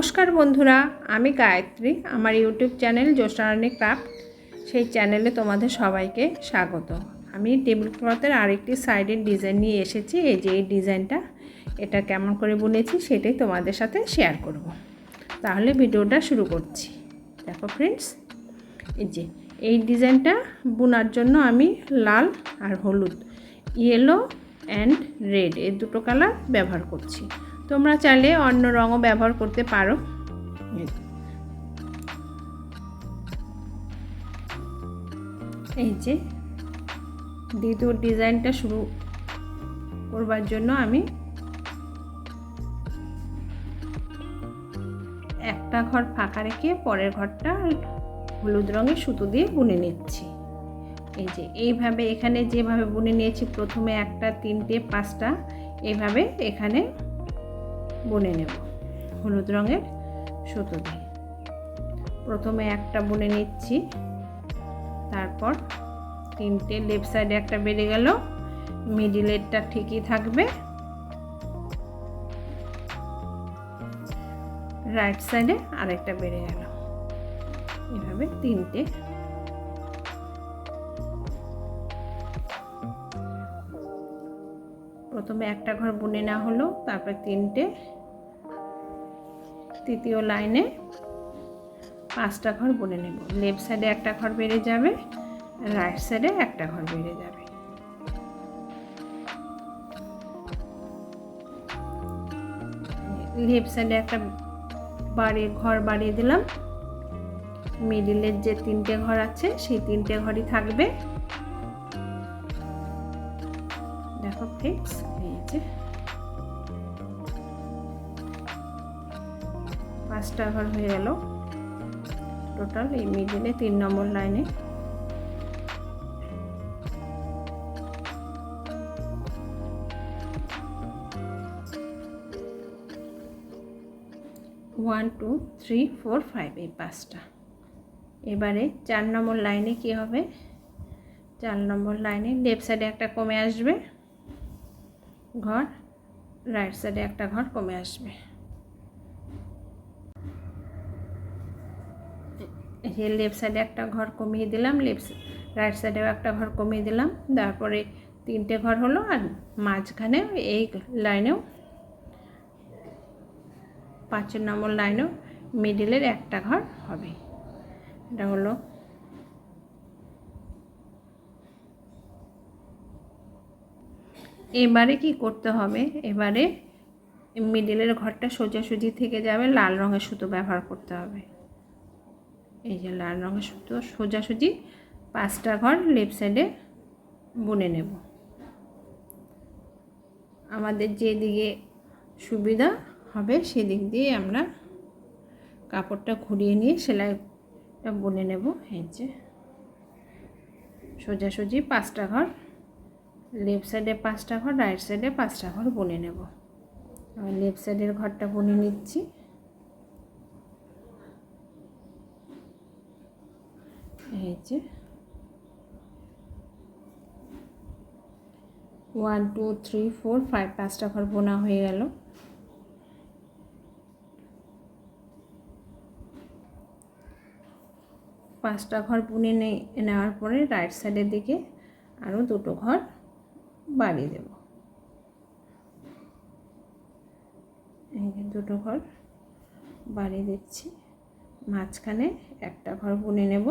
নমস্কার বন্ধুরা, আমি গায়ত্রী। আমার ইউটিউব চ্যানেল জ্যোৎস্নারানী ক্রাফট। সেই চ্যানেলে তোমাদের সবাইকে স্বাগত। আমি টেবিল ক্লথের আরেকটি সাইডের ডিজাইন নিয়ে এসেছি। এই যে এই ডিজাইনটা, এটা কেমন করে বুনেছি সেটাই তোমাদের সাথে শেয়ার করব। তাহলে ভিডিওটা শুরু করছি। দেখো ফ্রেন্ডস এই যে এই ডিজাইনটা বোনার জন্য আমি লাল আর হলুদ ইয়েলো অ্যান্ড রেড এই দুটো কালার ব্যবহার করছি। তোমরা চাইলে অন্য রঙও ব্যবহার করতে পারো। এই যে দ্বিতীয় ডিজাইনটা শুরু করবার জন্য আমি একটা ঘর ফাঁকা রেখে পরের ঘরটা হলুদ রঙের সুতো দিয়ে বুনে নিচ্ছি। এই যে এইভাবে এখানে যেভাবে বুনে নিয়েছি প্রথমে একটা তিনটে পাঁচটা এইভাবে এখানে বুনে নেব। হলুদ রঙের সুতো দিয়ে। প্রথমে একটা বুনে নিচ্ছি। তারপর তিনটে লেফট সাইডে একটা বেড়ে গেল। মিডিলেরটা ঠিকই থাকবে। রাইট সাইডে আরেকটা বেড়ে গেল। এভাবে তিনটে প্রথমে একটা ঘর বুনে নেওয়া হলো, তারপরে তিনটে। তৃতীয় লাইনে পাঁচটা ঘর বুনে নেব। লেফট সাইডে একটা ঘর বেড়ে যাবে, রাইট সাইডে একটা ঘর বেড়ে যাবে। লেফট সাইডে একটা বাড়ি, ঘর বাড়িয়ে দিলাম। মিডিলের যে তিনটে ঘর আছে, সেই তিনটে ঘরই থাকবে। দেখো ফ্রেন্ডস যে পাঁচটা ঘর হয়ে গেল। টোটাল এই মিডিলে তিন নম্বর লাইনে one two three four five এই পাঁচটা। এবারে চার নম্বর লাইনে কি হবে? চার নম্বর লাইনে লেফট সাইডে একটা কমে আসবে। ঘর রাইট সাইডে একটা ঘর কমে আসবে। এই লেফট সাইডে একটা ঘর কমিয়ে দিলাম লেফট রাইট সাইডেও একটা ঘর কমিয়ে দিলাম, তারপরে তিনটে ঘর হলো আর মাঝখানে এই লাইনেও, পাঁচের নম্বর লাইনেও মিডিলের একটা ঘর হবে। এটা হলো এবারে কি করতে হবে? এবারে মিডিলের ঘরটা সোজাসুজি থেকে যাবে, লাল রঙের সুতো ব্যবহার করতে হবে। এই যে লাল রঙের সুতো সোজাসুজি পাঁচটা ঘর লেফট সাইডে বুনে নেব। আমাদের যেদিকে সুবিধা হবে সেদিক দিয়ে আমরা কাপড়টা ঘুরিয়ে নিয়ে সেলাইটা বুনে নেব। এই যে সোজাসুজি পাঁচটা ঘর লেফট সাইডে পাঁচটা ঘর রাইট সাইডে পাঁচটা ঘর বুনে নেব। আমি লেফট সাইডের ঘরটা বুনে নিচ্ছি। এই যে one two three four five পাঁচটা ঘর বোনা হয়ে গেল। পাঁচটা ঘর বুনে নেওয়ার পরে রাইট সাইডের দিকে আরও দুটো ঘর বাড়িয়ে দেব। দুটো ঘর বাড়িয়ে দিচ্ছি। মাঝখানে একটা ঘর বুনে নেব।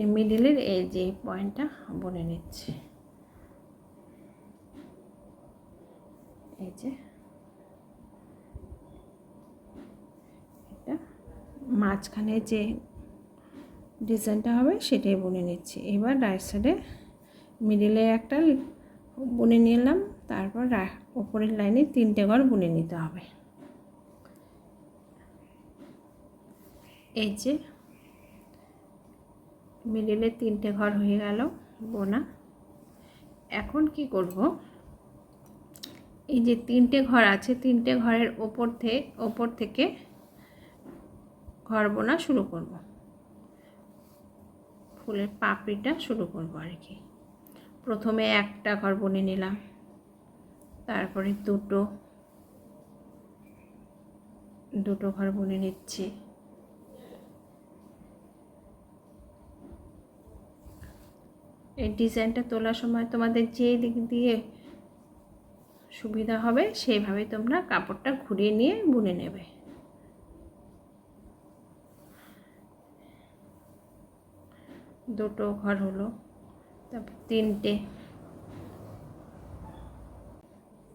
এই মিডিলের এই যে পয়েন্টটা বুনে নিচ্ছি। এই যে এটা মাঝখানে যে ডিজাইনটা হবে সেটাই বুনে নিচ্ছি। এবার রাইট সাইডে মিডিলে একটা বুনে নিলাম, তারপর ওপরের লাইনে তিনটে ঘর বুনে নিতে হবে। এই যে মিডিলে তিনটে ঘর হয়ে গেল বোনা। এখন কি করব? এই যে তিনটে ঘর আছে, তিনটে ঘরের ওপর থেকে ওপর থেকে ঘর বোনা শুরু করব। ফুলের পাপড়িটা শুরু করব আর কি। প্রথমে একটা ঘর বুনে নিলাম। তারপরে দুটো দুটো ঘর বুনে নিচ্ছি। এই ডিজাইনটা তোলার সময় তোমাদের যে দিক দিয়ে সুবিধা হবে, সেইভাবে তোমরা কাপড়টা ঘুরিয়ে নিয়ে বুনে নেবে। দুটো ঘর হলো। তারপর তিনটে।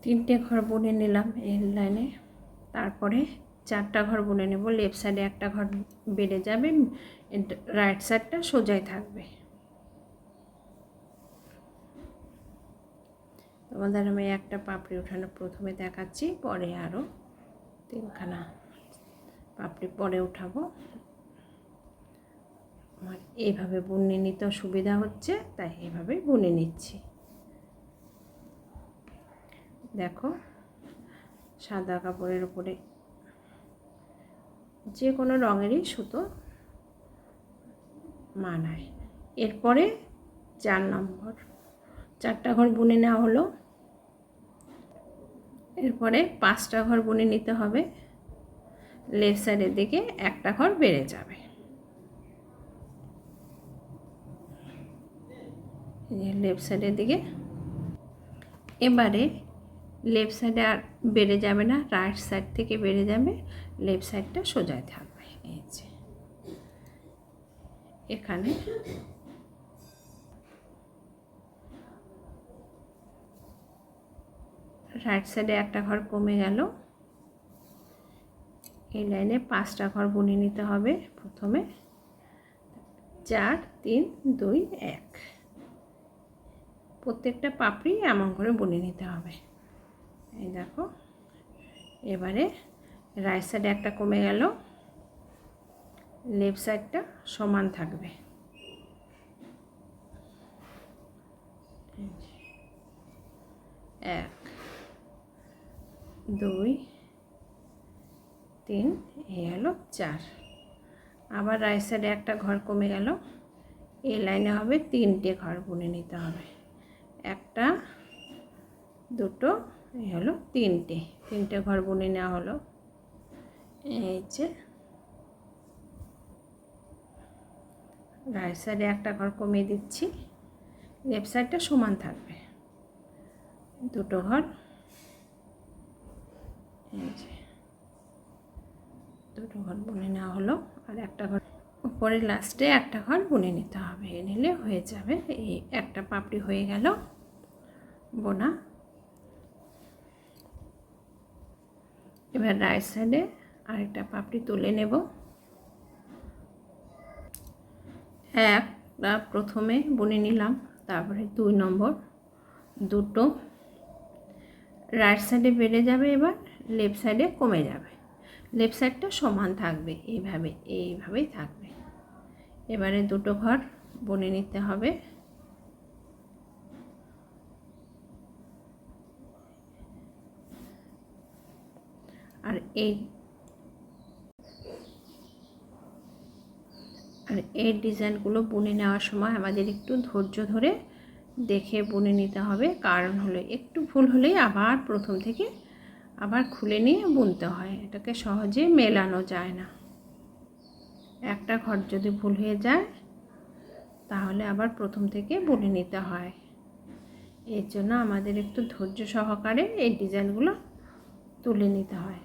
তিনটে ঘর বুনে নিলাম এই লাইনে। তারপরে চারটা ঘর বুনে নেব। লেফট সাইডে একটা ঘর বেড়ে যাবে, রাইট সাইডটা সোজাই থাকবে। তোমাদের আমি একটা পাপড়ি উঠানো প্রথমে দেখাচ্ছি, পরে আরও তিনখানা পাপড়ি পরে উঠাবো। আমার এইভাবে বুনে নিতে সুবিধা হচ্ছে, তাই এইভাবে বুনে নিচ্ছি। দেখো, সাদা কাপড়ের উপরে যে কোনো রঙেরই সুতো মানায়। এরপরে চার নম্বর, চারটা ঘর বুনে নেওয়া হলো। এরপরে পাঁচটা ঘর বুনে নিতে হবে। লেফট সাইডের দিকে একটা ঘর বেড়ে যাবে। লেফট সাইডের দিকে। এবারে লেফট সাইডে আর বেড়ে যাবে না রাইট সাইড থেকে বেড়ে যাবে লেফট সাইডটা সোজায় থাকবে। এই যে। এখানে রাইট সাইডে একটা ঘর কমে গেল। এই লাইনে পাঁচটা ঘর বুনে নিতে হবে প্রথমে। চার, তিন, দুই, এক। প্রত্যেকটা পাপড়ি এমন করে বুনে নিতে হবে। এই দেখো, এবারে রাইট সাইডে একটা কমে গেল লেফট সাইডটা সমান থাকবে। এক, দুই, তিন এই হলো চার। আবার রাইট সাইডে একটা ঘর কমে গেল, এই লাইনে হবে তিনটে ঘর বুনে নিতে হবে। একটা, দুটো, এই হলো তিনটে। তিনটে ঘর বুনে নেওয়া হলো। এই যে রাইট সাইডে একটা ঘর কমিয়ে দিচ্ছি। লেফট সাইডটা সমান থাকবে। দুটো ঘর। এই যে দুটো ঘর বুনে নেওয়া হলো। আর একটা ঘর উপরে লাস্টে একটা ঘর বুনে নিতে হবে। নিলে হয়ে যাবে এই একটা পাপড়ি হয়ে গেল বোনা। এবার রাইট সাইডে আরেকটা পাপড়ি তুলে নেব। একটা প্রথমে বুনে নিলাম, তারপরে দুই নম্বর, দুটো। রাইট সাইডে বেড়ে যাবে এবার লেফট সাইডে কমে যাবে। লেফট সাইডটা সমান থাকবে, এইভাবে, এইভাবেই থাকবে। এবারে দুটো ঘর বনে নিতে হবে। আর এই আর এই ডিজাইনগুলো বুনে নেওয়ার সময় আমাদের একটু ধৈর্য ধরে দেখে বুনে নিতে হবে। কারণ হলো একটু ভুল হলেই আবার প্রথম থেকে আবার খুলে নিয়ে বুনতে হয়। এটাকে সহজে মেলানো যায় না। একটা ঘর যদি ভুল হয়ে যায়, তাহলে আবার প্রথম থেকে বুনে নিতে হয়। এর জন্য আমাদের একটু ধৈর্য সহকারে এই ডিজাইনগুলো তুলে নিতে হয়।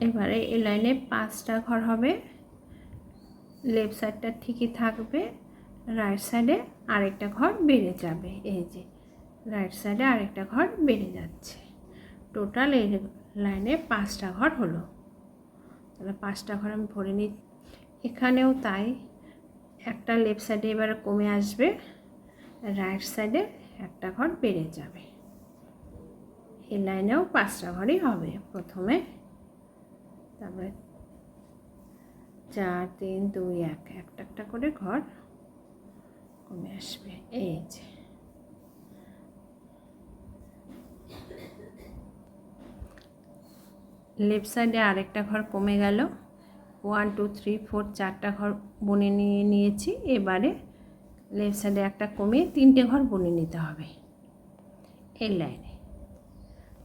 এবারে এই লাইনে পাঁচটা ঘর হবে। লেফট সাইডটা ঠিকই থাকবে, রাইট সাইডে আরেকটা ঘর বেড়ে যাবে। এই যে রাইট সাইডে আরেকটা ঘর বেড়ে যাচ্ছে। টোটাল এই লাইনে পাঁচটা ঘর হলো। তাহলে পাঁচটা ঘর আমি ভরে নিই। এখানেও তাই, একটা লেফট সাইডে এবারে কমে আসবে রাইট সাইডে একটা ঘর বেড়ে যাবে। এই লাইনেও পাঁচটা ঘরই হবে প্রথমে। তারপরে চার, তিন, দুই, এক, একটা একটা করে ঘর কমে আসবে। এই যে লেফট সাইডে আরেকটা ঘর কমে গেল। ওয়ান টু থ্রি ফোর চারটা ঘর বনে নিয়ে নিয়েছি। এবারে লেফট সাইডে একটা কমিয়ে তিনটে ঘর বনে নিতে হবে। এই লাইনে।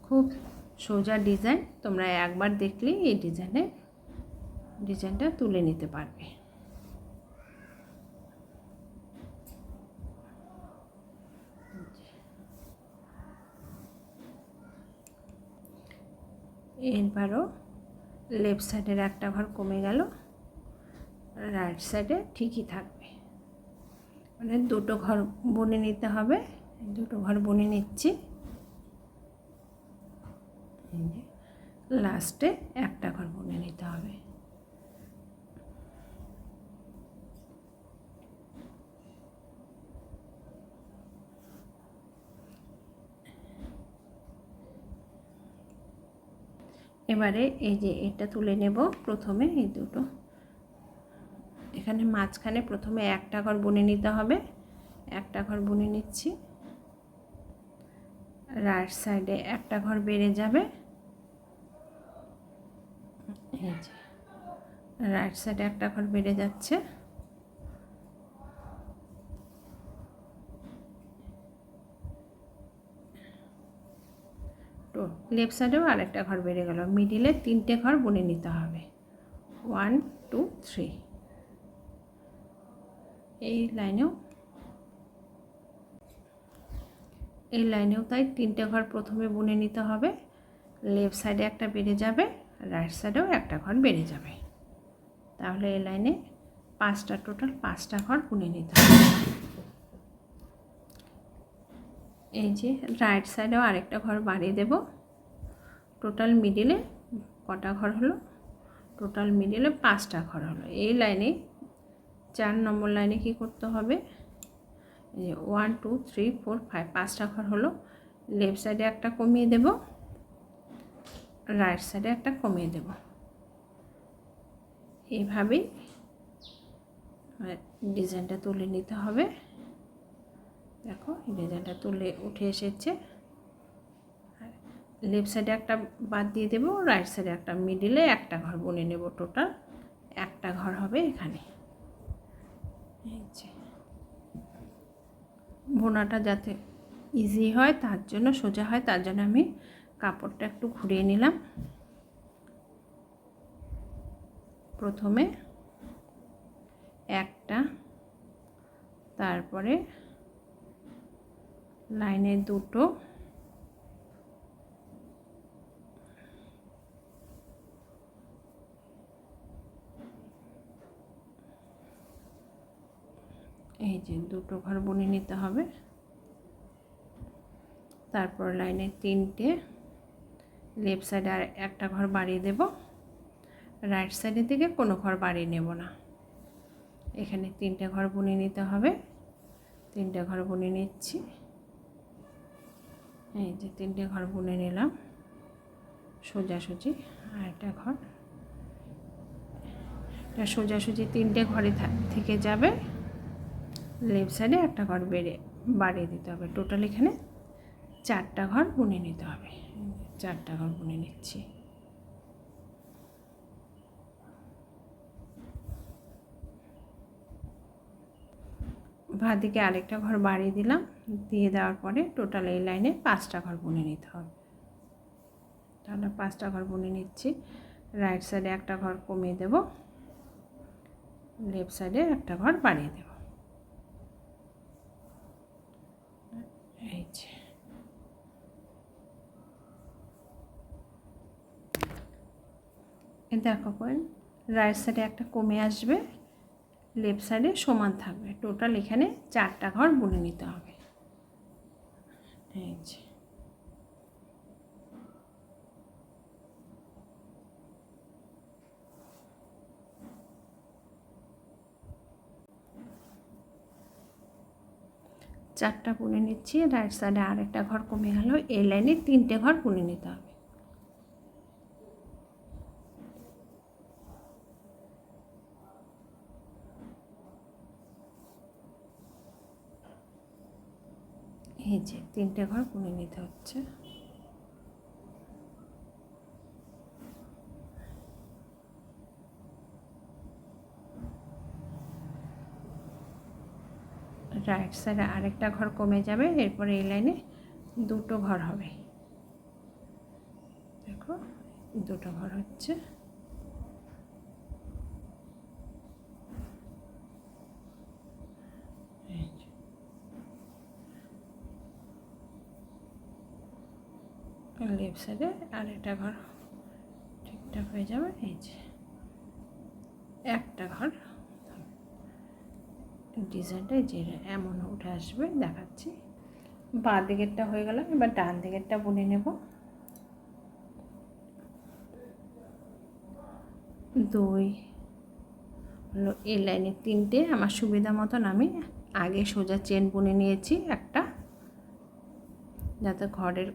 খুব সোজা ডিজাইন। তোমরা একবার দেখলেই এই ডিজাইনের, ডিজাইনটা তুলে নিতে পারবে। এরবারও লেফট সাইডের একটা ঘর কমে গেল রাইট সাইডে ঠিকই থাকবে। মানে দুটো ঘর বুনে নিতে হবে, দুটো ঘর বুনে নিচ্ছি। লাস্টে একটা ঘর বুনে নিতে হবে। এবারে এই যে এটা তুলে নেব প্রথমে, এই দুটো। এখানে মাঝখানে প্রথমে একটা ঘর বুনে নিতে হবে। একটা ঘর বুনে নিচ্ছি। রাইট সাইডে একটা ঘর বেড়ে যাবে। এই যে, রাইট সাইডে একটা ঘর বেড়ে যাচ্ছে। লেফট সাইডেও আরেকটা ঘর বেড়ে গেল। মিডিলে তিনটে ঘর বুনে নিতে হবে। One, two, three. এই লাইনেও এই লাইনেও তাই তিনটে ঘর প্রথমে বুনে নিতে হবে। লেফট সাইডে একটা বেড়ে যাবে, রাইট সাইডেও একটা ঘর বেড়ে যাবে। তাহলে এই লাইনে পাঁচটা, টোটাল পাঁচটা ঘর বুনে নিতে হবে। এই যে রাইট সাইডেও আরেকটা ঘর বাড়িয়ে দেব। টোটাল মিডিলে কটা ঘর হলো? টোটাল মিডিলে পাঁচটা ঘর হলো। এই লাইনে চার নম্বর লাইনে কি করতে হবে? যে one two three four five পাঁচটা ঘর হলো। লেফট সাইডে একটা কমিয়ে দেব রাইট সাইডে একটা কমিয়ে দেব। এইভাবেই ডিজাইনটা তুলে নিতে হবে। দেখো ডিজাইনটা তুলে উঠে এসেছে। লেফট সাইডে একটা বাদ দিয়ে দেবো রাইট সাইডে একটা মিডিলে একটা ঘর বনে নেব টোটাল একটা ঘর হবে এখানে। বোনাটা যাতে ইজি হয়, তার জন্য সোজা হয়, তার জন্য আমি কাপড়টা একটু ঘুরিয়ে নিলাম। প্রথমে একটা, তারপরে লাইনে দুটো এই যে দুটো ঘর বুনে নিতে হবে। তারপর লাইনে তিনটে, লেফট সাইডে আর একটা ঘর বাড়িয়ে দেব। রাইট সাইডের দিকে কোনো ঘর বাড়িয়ে নেব না। এখানে তিনটে ঘর বুনে নিতে হবে। তিনটে ঘর বুনে নিচ্ছি। এই যে তিনটে ঘর বুনে নিলাম। সোজাসুজি আর একটা ঘর। এটা সোজাসুজি তিনটে ঘরে থেকে যাবে। লেফট সাইডে একটা ঘর বেড়ে, বাড়িয়ে দিতে হবে। টোটাল এখানে চারটা ঘর বুনে নিতে হবে। চারটা ঘর বুনে নিচ্ছি। দিকে আরেকটা ঘর বাড়িয়ে দিলাম। দিয়ে দেওয়ার পরে টোটাল এই লাইনে পাঁচটা ঘর বুনে নিতে হবে। তাহলে পাঁচটা ঘর বুনে নিচ্ছি। রাইট সাইডে একটা ঘর কমিয়ে দেব। লেফট সাইডে একটা ঘর বাড়িয়ে দেব এই যে দেখো পয়েন্ট রাইট সাইডে একটা কমে আসবে লেফট সাইডে সমান থাকবে। টোটাল এখানে চারটা ঘর বুনে নিতে হবে। চারটা বুনে নিচ্ছি রাইট সাইডে আরেকটা ঘর কমে গেল, এই লাইনে তিনটে ঘর বুনে নিতে হবে। এই তিনটে ঘর বুনে নিতে হচ্ছে। রাইট সাইডে আরেকটা ঘর কমে যাবে, এরপরে এই লাইনে দুটো ঘর হবে। দেখো, দুটো ঘর হচ্ছে এই যে। লেফট সাইডে আর একটা ঘর ঠিকঠাক হয়ে যাবে, এই যে। একটা ঘর। ডিজাইনটা যে এমন উঠে আসবে, দেখাচ্ছি। বাঁ দিকেরটা হয়ে গেল, এবার ডান দিকেরটা বুনে নেব। দুই হলো এই লাইনে তিনটে, আমার সুবিধা মতন আমি আগে সোজা চেন বুনে নিয়েছি একটা, যাতে ঘরের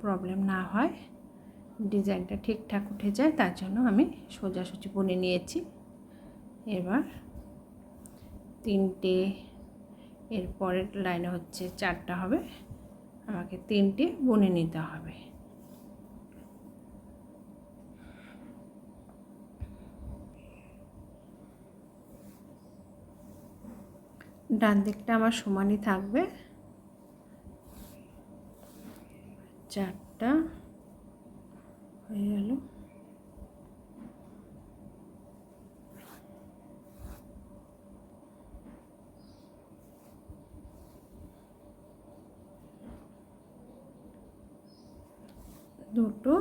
প্রবলেম না হয়। ডিজাইনটা ঠিকঠাক উঠে যায়, তার জন্য আমি সোজাসুজি বুনে নিয়েছি। এবার তিনটে, এর পরের লাইনে হচ্ছে চারটা হবে। আমাকে তিনটে বুনে নিতে হবে। ডান দিকটা আমার সমানই থাকবে। চারটা হয়ে গেল। দুটো।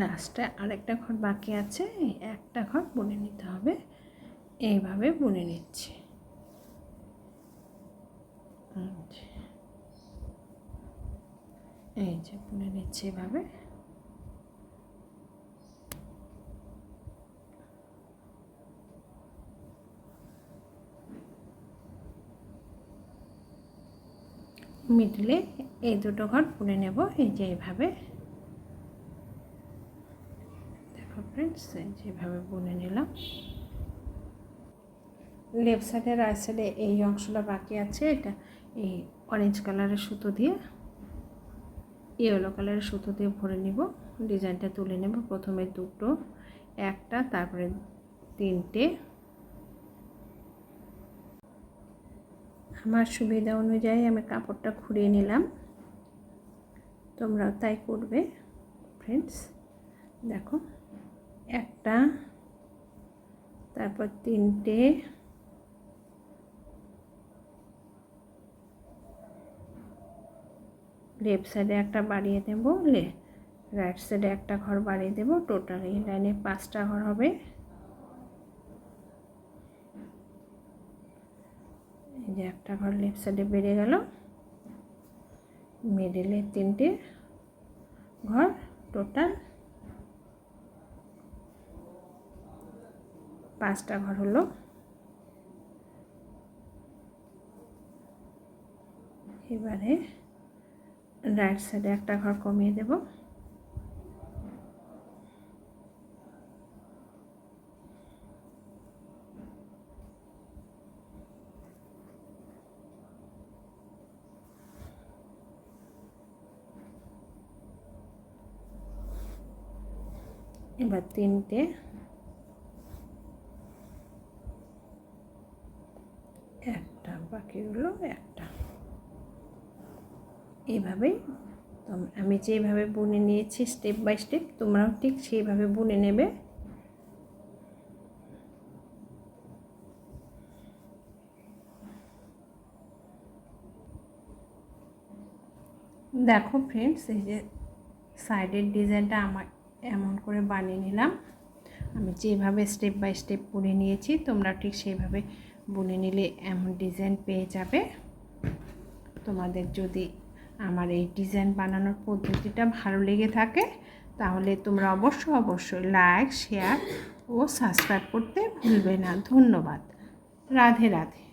লাস্টে আরেকটা ঘর বাকি আছে একটা ঘর বুনে নিতে হবে। এইভাবে বুনে নিচ্ছি। এই যে বুনে নিচ্ছি এভাবে। মিডলে এই দুটো ঘর বুনে নেব, এই যে এইভাবে দেখো ফ্রেন্ডস যেভাবে বুনে নিলাম। লেফট সাইডে রাইট সাইডে এই অংশটা বাকি আছে, এটা এই অরেঞ্জ কালারের সুতো দিয়ে। ইয়েলো কালারের সুতো দিয়ে ভরে নিব। ডিজাইনটা তুলে নেব প্রথমে দুটো, একটা, তারপরে তিনটে। আমার সুবিধা অনুযায়ী আমি কাপড়টা খুঁড়িয়ে নিলাম। তোমরাও তাই করবে ফ্রেন্ডস দেখো, একটা, তারপর তিনটে। লেফট সাইডে একটা বাড়িয়ে দেব, লে রাইট সাইডে একটা ঘর বাড়িয়ে দেব, টোটাল এই লাইনে পাঁচটা ঘর হবে। এই যে একটা ঘর লেফট সাইডে বেড়ে গেল, মিডিলে তিনটে ঘর টোটাল। পাঁচটা ঘর হলো। এবারে রাইট সাইডে একটা ঘর কমিয়ে দেব। এবার তিনটে একটা বাকি হলো একটা এইভাবেই আমি যেভাবে বুনে নিয়েছি স্টেপ বাই স্টেপ তোমরাও ঠিক সেইভাবে বুনে নেবে। দেখো ফ্রেন্ডস এই যে সাইডের ডিজাইনটা আমার এমন করে বানিয়ে নিলাম। আমি যেভাবে স্টেপ বাই স্টেপ বুনে নিয়েছি, তোমরা ঠিক সেইভাবে বুনে নিলে এমন ডিজাইন পেয়ে যাবে। তোমাদের যদি আমার এই ডিজাইন বানানোর পদ্ধতিটা ভালো লেগে থাকে, তাহলে তোমরা অবশ্যই অবশ্যই লাইক, শেয়ার ও সাবস্ক্রাইব করতে ভুলবে না। ধন্যবাদ। রাধে রাধে।